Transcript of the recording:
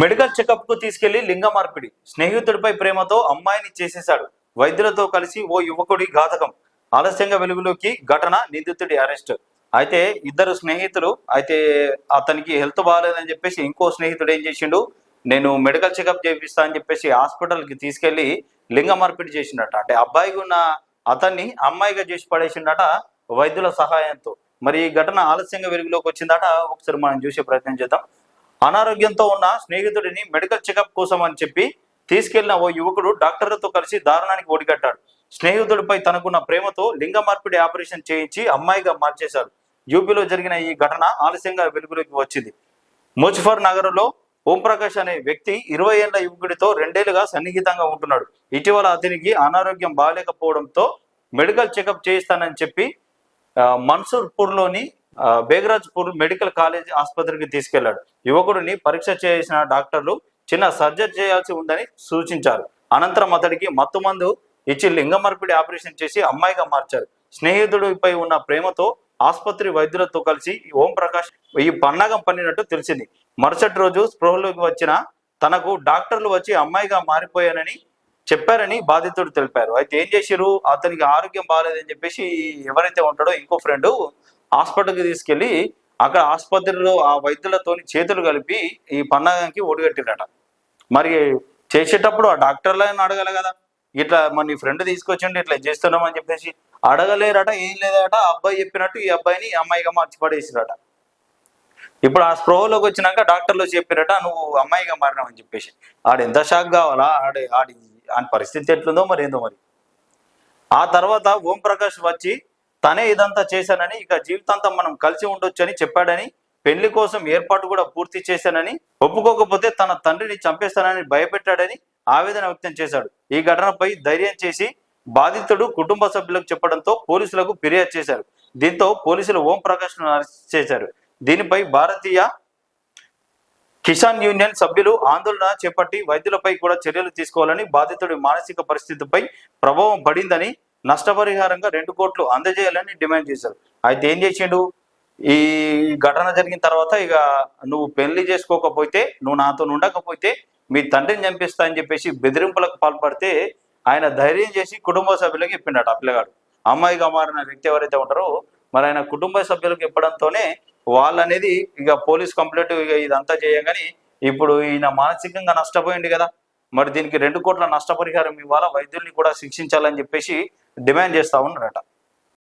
Medical చెకప్కు తీసుకెళ్ళి లింగ మార్పిడి. స్నేహితుడిపై ప్రేమతో అమ్మాయిని చేసేశాడు. వైద్యులతో కలిసి ఓ యువకుడి ఘాతకం. ఆలస్యంగా వెలుగులోకి ఘటన నిందితుడి అరెస్ట్. అయితే ఇద్దరు స్నేహితులు అయితే అతనికి హెల్త్ బాగాలేదని చెప్పేసి ఇంకో స్నేహితుడు ఏం చేసిండు? నేను మెడికల్ చెకప్ చేపిస్తా అని చెప్పేసి హాస్పిటల్కి తీసుకెళ్ళి లింగ మార్పిడి చేసిండట. అంటే అబ్బాయికి ఉన్న అతన్ని అమ్మాయిగా చేసి పడేసిండట వైద్యుల సహాయంతో. మరి ఈ ఘటన ఆలస్యంగా వెలుగులోకి వచ్చిందట? ఒకసారి మనం చూసే ప్రయత్నం చేద్దాం. అనారోగ్యంతో ఉన్న స్నేహితుడిని మెడికల్ చెకప్ కోసం అని చెప్పి తీసుకెళ్ళిన ఓ యువకుడు డాక్టర్లతో కలిసి దారుణానికి ఒడిగట్టాడు. స్నేహితుడిపై తనకున్న ప్రేమతో లింగ మార్పిడి ఆపరేషన్ చేయించి అమ్మాయిగా మార్చేశాడు. యూపీలో జరిగిన ఈ ఘటన ఆలస్యంగా వెలుగులోకి వచ్చింది. ముజఫర్ నగర్లో ఓంప్రకాష్ అనే వ్యక్తి ఇరవై ఏళ్ళ యువకుడితో రెండేళ్ళుగా సన్నిహితంగా ఉంటున్నాడు. ఇటీవల అతనికి అనారోగ్యం బాగాలేకపోవడంతో మెడికల్ చెకప్ చేయిస్తానని చెప్పి మన్సూర్పూర్లోని బేగరాజ్పూర్ మెడికల్ కాలేజ్ ఆసుపత్రికి తీసుకెళ్ళాడు. యువకుడిని పరీక్ష చేసిన డాక్టర్లు చిన్న సర్జరీ చేయాల్సి ఉందని సూచించారు. అనంతరం అతడికి మత్తు మందు ఇచ్చి లింగ మార్పిడి ఆపరేషన్ చేసి అమ్మాయిగా మార్చారు. స్నేహితుడిపై ఉన్న ప్రేమతో ఆసుపత్రి వైద్యులతో కలిసి ఓం ప్రకాష్ ఈ పన్నాగం పన్నినట్టు తెలిసింది. మరుసటి రోజు స్పృహలోకి వచ్చిన తనకు డాక్టర్లు వచ్చి అమ్మాయిగా మారిపోయానని చెప్పారని బాధితుడు తెలిపారు. అయితే ఏం చేశారు అతనికి ఆరోగ్యం బాగాలేదని చెప్పేసి ఎవరైతే ఉంటాడో ఇంకో ఫ్రెండ్ హాస్పిటల్కి తీసుకెళ్ళి అక్కడ ఆసుపత్రిలో ఆ వైద్యులతోని చేతులు కలిపి ఈ పన్నాగానికి ఒడిగట్టిరట మరి చేసేటప్పుడు ఆ డాక్టర్లను అడగాలి కదా ఇట్లా మన నీ ఫ్రెండ్ తీసుకొచ్చిండి ఇట్లా చేస్తున్నాం అని చెప్పేసి అడగలేరట ఏం లేదట అబ్బాయి చెప్పినట్టు ఈ అబ్బాయిని ఈ అమ్మాయిగా మార్చి పడేసిరట. ఇప్పుడు ఆ స్ప్రోలోకి వచ్చినాక డాక్టర్లు చెప్పారట నువ్వు అమ్మాయిగా మారినావని చెప్పేసి. ఆడు ఎంత షాక్ కావాలా? ఆడి ఆడి ఆడి పరిస్థితి ఎట్లుందో మరి ఏందో మరి. ఆ తర్వాత ఓం ప్రకాష్ వచ్చి తనే ఇదంతా చేశానని ఇక జీవితాంతం మనం కలిసి ఉండొచ్చని చెప్పాడని పెళ్ళి కోసం ఏర్పాటు కూడా పూర్తి చేశానని ఒప్పుకోకపోతే తన తండ్రిని చంపేస్తానని భయపెట్టాడని ఆవేదన వ్యక్తం చేశాడు. ఈ ఘటనపై ధైర్యం చేసి బాధితుడు కుటుంబ సభ్యులకు చెప్పడంతో పోలీసులకు ఫిర్యాదు చేశారు. దీంతో పోలీసులు ఓం ప్రకాష్ను అరెస్ట్ చేశారు. దీనిపై భారతీయ కిసాన్ యూనియన్ సభ్యులు ఆందోళన చేపట్టి వైద్యులపై కూడా చర్యలు తీసుకోవాలని బాధితుడి మానసిక పరిస్థితిపై ప్రభావం పడిందని నష్టపరిహారంగా రెండు కోట్లు అందజేయాలని డిమాండ్ చేశారు. అయితే ఏం చేసిండు? ఈ ఘటన జరిగిన తర్వాత ఇక నువ్వు పెళ్ళి చేసుకోకపోతే నువ్వు నాతో ఉండకపోతే మీ తండ్రిని చంపిస్తా అని చెప్పేసి బెదిరింపులకు పాల్పడితే ఆయన ధైర్యం చేసి కుటుంబ సభ్యులకు చెప్పిండట ఆ పిల్లగాడు. అమ్మాయిగా మారిన వ్యక్తి ఎవరైతే ఉంటారో మరి ఆయన కుటుంబ సభ్యులకు ఇప్పడంతోనే వాళ్ళనేది ఇక పోలీస్ కంప్లైంట్ ఇక ఇదంతా చేయగానే ఇప్పుడు ఈయన మానసికంగా నష్టపోయింది కదా. మరి దీనికి రెండు కోట్ల నష్టపరిహారం ఇవ్వాలా? వైద్యుల్ని కూడా శిక్షించాలని చెప్పేసి డిమాండ్ చేస్తా ఉన్నారట.